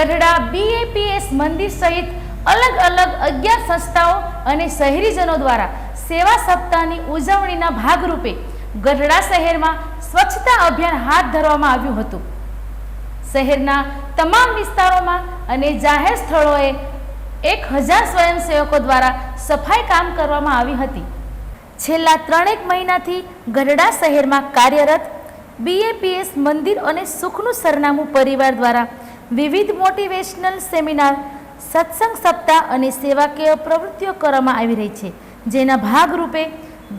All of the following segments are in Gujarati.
ગઢડા બીએપીએસ મંદિર સહિત અલગ અલગ અગિયાર સંસ્થાઓ અને શહેરીજનો દ્વારા સેવા સપ્તાહની ઉજવણીના ભાગરૂપે ગઢડા શહેરમાં સ્વચ્છતા અભિયાન હાથ ધરવામાં આવ્યું હતું. શહેરના તમામ વિસ્તારોમાં અને જાહેર સ્થળોએ એક હજાર સ્વયંસેવકો દ્વારા સફાઈ કામ કરવામાં આવી હતી. છેલ્લા ત્રણેક મહિનાથી ગઢડા શહેરમાં કાર્યરત બીએપીએસ મંદિર અને સુખનું સરનામું પરિવાર દ્વારા વિવિધ મોટિવેશનલ સેમિનાર, સત્સંગ સપ્તાહ અને સેવાકીય પ્રવૃત્તિઓ કરવામાં આવી રહી છે, જેના ભાગરૂપે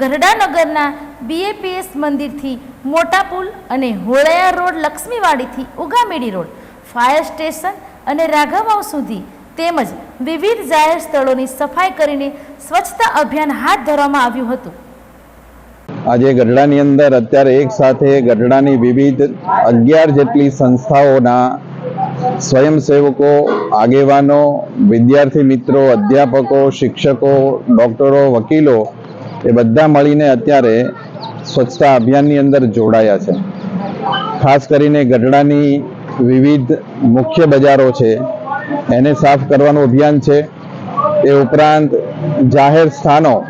ગરડાનગરના બીએપીએસ મંદિરથી મોટા પુલ અને હોળયા રોડ, લક્ષ્મીવાડીથી ઉગામેડી રોડ, ફાયર સ્ટેશન અને રાઘવાવ સુધી તેમજ વિવિધ જાહેર સ્થળોની સફાઈ કરીને સ્વચ્છતા અભિયાન હાથ ધરવામાં આવ્યું હતું. આજે ગઢડાની અંદર અત્યારે એક સાથે ગઢડાની વિવિધ અગિયાર જેટલી સંસ્થાઓના સ્વયંસેવકો, આગેવાનો, વિદ્યાર્થી મિત્રો, અધ્યાપકો, શિક્ષકો, ડૉક્ટરો, વકીલો, એ બધા મળીને અત્યારે સ્વચ્છતા અભિયાનની અંદર જોડાયા છે. ખાસ કરીને ગઢડાની વિવિધ મુખ્ય બજારો છે. એને સાફ કરવાનું અભિયાન છે. એ ઉપરાંત જાહેર સ્થાનો,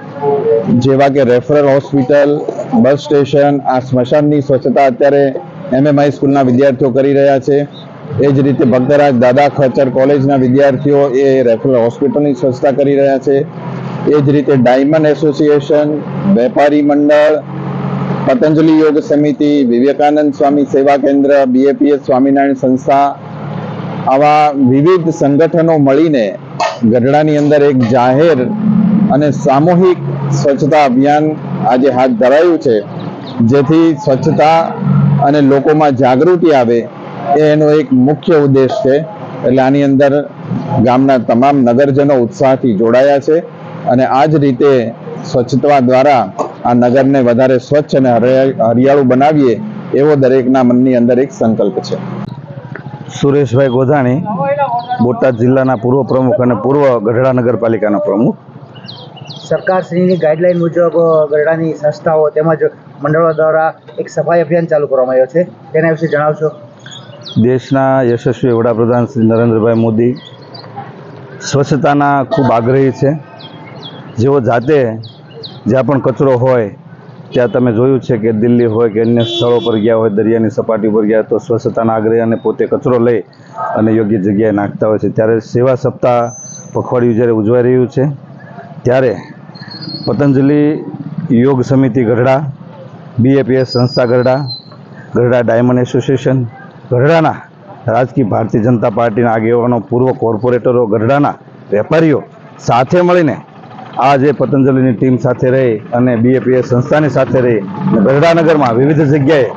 જેવા કે રેફરલ હોસ્પિટલ, બસ સ્ટેશન, આ સ્મશાનની સ્વચ્છતા અત્યારે એમએમઆઈ સ્કૂલના વિદ્યાર્થીઓ કરી રહ્યા છે. એ જ રીતે ભક્તરાજ દાદા ખચર કોલેજના વિદ્યાર્થીઓ એ રેફરલ હોસ્પિટલની સ્વચ્છતા કરી રહ્યા છે. એ જ રીતે ડાયમંડ એસોસિએશન, વેપારી મંડળ, પતંજલિ યોગ સમિતિ, વિવેકાનંદ સ્વામી સેવા કેન્દ્ર, બીએપીએસ સ્વામિનારાયણ સંસ્થા, આવા વિવિધ સંગઠનો મળીને ગઢડાની અંદર એક જાહેર અને સામૂહિક સ્વચ્છતા અભિયાન આજે હાથ ધરાયું છે, જેથી સ્વચ્છતા અને લોકોમાં જાગૃતિ આવે એ એનો એક મુખ્ય ઉદ્દેશ છે. એટલે આની અંદર ગામના તમામ નગરજનો ઉત્સાહથી જોડાયા છે અને આ જ રીતે સ્વચ્છતા દ્વારા આ નગરને વધારે સ્વચ્છ અને હરિયાળું બનાવીએ એવો દરેકના મનની અંદર એક સંકલ્પ છે. સુરેશભાઈ ગોધાણી બોટાદ જિલ્લાના પૂર્વ પ્રમુખ અને પૂર્વ ગઢડા નગરપાલિકાના પ્રમુખ. સરકારશ્રીની ગાઈડલાઈન મુજબ ગરડાની સંસ્થાઓ તેમજ મંડળો દ્વારા એક સફાઈ અભિયાન ચાલુ કરવામાં આવ્યો છે. તેના વિશે જણાવશો? દેશના યશસ્વી વડાપ્રધાન શ્રી નરેન્દ્રભાઈ મોદી સ્વચ્છતાના ખૂબ આગ્રહી છે. જેઓ જાતે જ્યાં પણ કચરો હોય, ત્યાં તમે જોયું છે કે દિલ્હી હોય કે અન્ય સ્થળો પર ગયા હોય, દરિયાની સપાટી પર ગયા તો સ્વચ્છતાના આગ્રહી અને પોતે કચરો લઈ અને યોગ્ય જગ્યાએ નાખતા હોય છે. ત્યારે સેવા સપ્તાહ પખવાડિયું જ્યારે ઉજવાઈ રહ્યું છે, ત્યારે પતંજલિ યોગ સમિતિ ગઢડા બીએપીએસ સંસ્થા ગઢડા ગઢડા ડાયમંડ એસોસિએશન ગઢડાના રાજકીય ભારતીય જનતા પાર્ટીના આગેવાનો, પૂર્વ કોર્પોરેટરો, ગઢડાના વેપારીઓ સાથે મળીને આ જે પતંજલિની ટીમ સાથે રહી અને બીએપીએસ સંસ્થાની સાથે રહી અને ગઢડા નગરમાં વિવિધ જગ્યાએ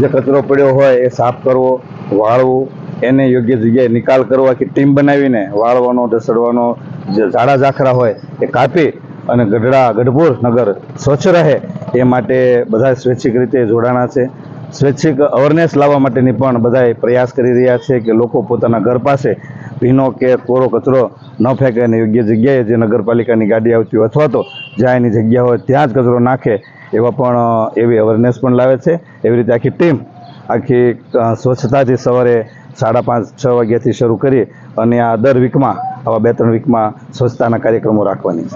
જે કચરો પડ્યો હોય એ સાફ કરવો, વાળવું, એને યોગ્ય જગ્યાએ નિકાલ કરવો, આખી ટીમ બનાવીને વાળવાનો, ઢસડવાનો, જે ઝાડા ઝાખરા હોય એ કાપી અને ગઢડા ગઢપુર નગર સ્વચ્છ રહે એ માટે બધા સ્વૈચ્છિક રીતે જોડાણા છે. સ્વૈચ્છિક અવેરનેસ લાવવા માટેની પણ બધાએ પ્રયાસ કરી રહ્યા છે કે લોકો પોતાના ઘર પાસે ભીનો કે કોરો કચરો ન ફેંકે અને યોગ્ય જગ્યાએ જે નગરપાલિકાની ગાડી આવતી હોય અથવા તો જ્યાં એની જગ્યા હોય ત્યાં જ કચરો નાખે એવા પણ એવી અવેરનેસ પણ લાવે છે. એવી રીતે આખી ટીમ આખી સ્વચ્છતાથી સવારે સાડા પાંચ, છ વાગ્યાથી શરૂ કરી અને આ દર વીકમાં આવા બે ત્રણ વીકમાં સ્વચ્છતાના કાર્યક્રમો રાખવાની છે.